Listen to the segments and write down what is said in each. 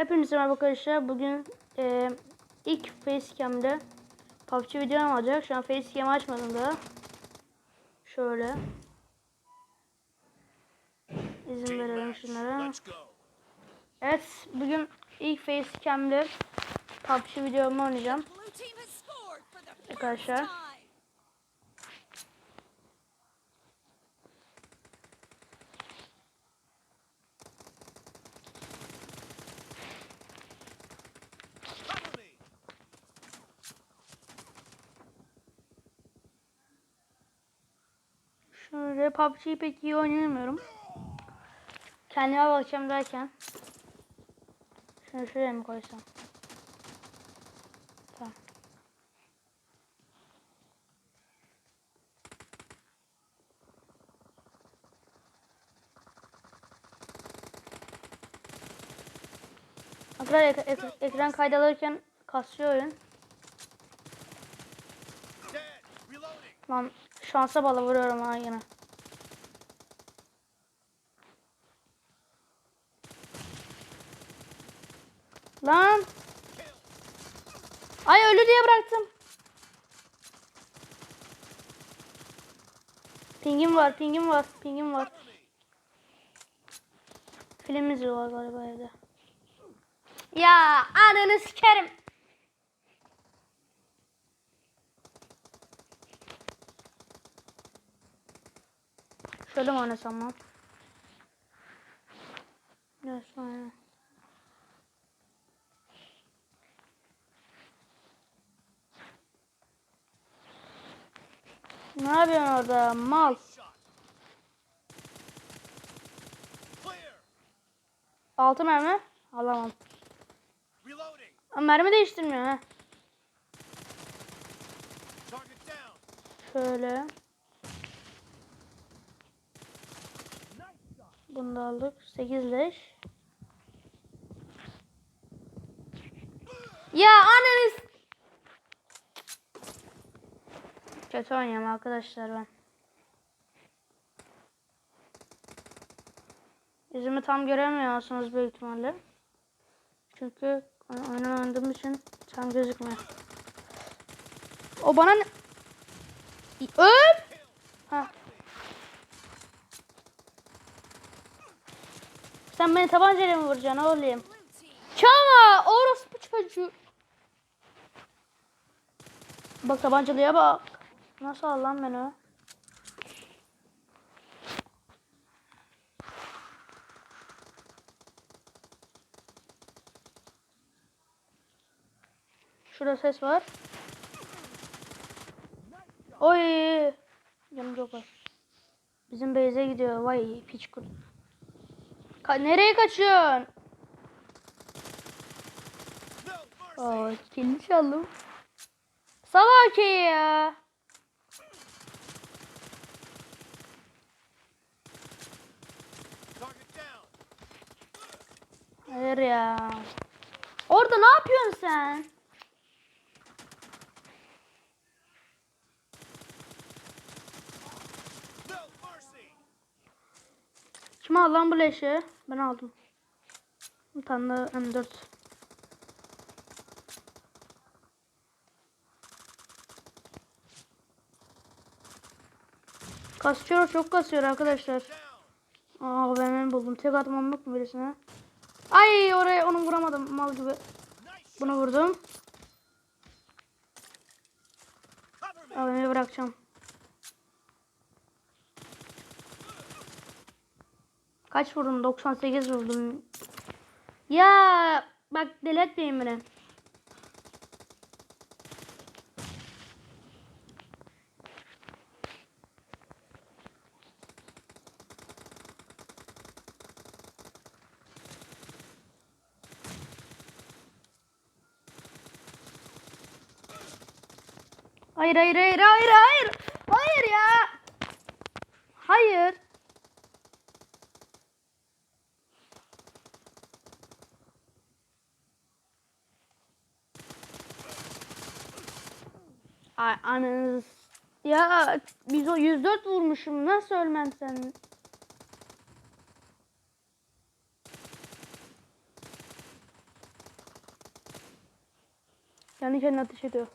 Hepinize merhaba arkadaşlar. Bugün e, ilk facecam'de PUBG videom olacak. Şu an facecam açmadım da. Şöyle. İzin verelim şunlara. Evet, bugün ilk facecam'de PUBG videomu oynayacağım. Arkadaşlar. Şöyle PUBG'yi pek iyi oynayamıyorum. Kendime bakacağım derken. Şunu şuraya mı koysam? Tamam. Arkadaşlar ek- ek- ekran kaydalırken kasıyor oyun. Lan şansa bağlı vuruyorum ha yine. Lan. Ay ölü diye bıraktım. Pingim var, pingim var, pingim var. Film izliyorlar galiba evde. Ya ananı sikerim. Şöyle mi oynasam lan? Evet sonra. Ne yapıyorsun orada mal? Altı mermi? Alamam. Ama mermi değiştirmiyor ha. Şöyle. Bunu da aldık. 8 leş. Ya anneniz. Kötü oynuyorum arkadaşlar ben. Yüzümü tam göremiyorsunuz büyük ihtimalle. Çünkü oyun oynadığım için tam gözükmüyor. O bana ne? Öp! Ha. Sen beni tabancayla mı vuracaksın oğlum? Çama! Orospu çocuğu. Bak tabancalıya bak. Nasıl al lan beni? Şurada ses var. Oy! Canım çok var. Bizim base'e gidiyor. Vay piç kurt. Ka- nereye kaçıyorsun? Aa, kilini çaldım. Salak ya. Hayır ya. Orada ne yapıyorsun sen? Kim aldı lan bu leşi? Ben aldım. Bir tane de M4. Kasıyor çok kasıyor arkadaşlar. Aa ben buldum. Tek atmam yok mu birisine? Ay oraya onu vuramadım mal gibi. Bunu vurdum. AVM'yi bırakacağım. Kaç vurdum? 98 vurdum. Ya bak deli etmeyin beni. Hayır hayır hayır hayır hayır. Hayır ya. Hayır. Ay ananız. Ya biz o 104 vurmuşum. Nasıl ölmem sen? Kendi kendine ateş ediyor.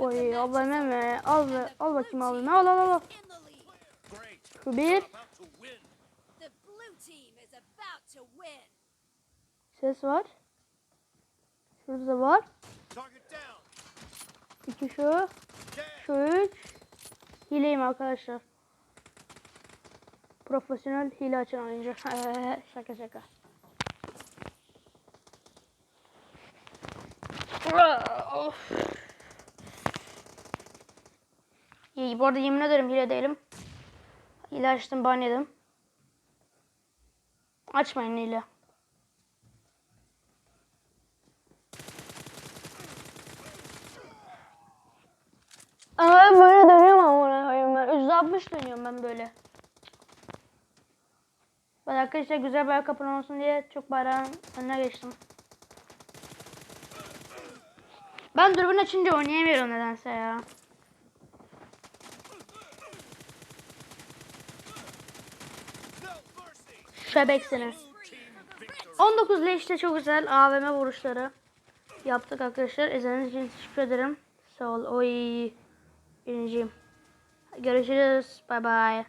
Oy AVM are mi? Al al bakayım AVM. Al al al. al. Şu bir. Ses var. Şurada da var. İki şu. Şu üç. Hileyim arkadaşlar. Profesyonel hile açan oyuncu. şaka şaka. Of. Bu arada yemin ederim hile değilim. Hile açtım ban. Açmayın hile. Ama ben böyle dönüyorum amına koyayım ben. 360 dönüyorum ben böyle. Ben arkadaşlar güzel bir kapın olsun diye çok bayrağın önüne geçtim. Ben dürbün açınca oynayamıyorum nedense ya. Şebeksiniz. Team victory. 19 ile işte çok güzel AVM vuruşları yaptık arkadaşlar. İzlediğiniz için teşekkür ederim. Sağ ol. Oy. Birinciyim. Görüşürüz. Bay bay.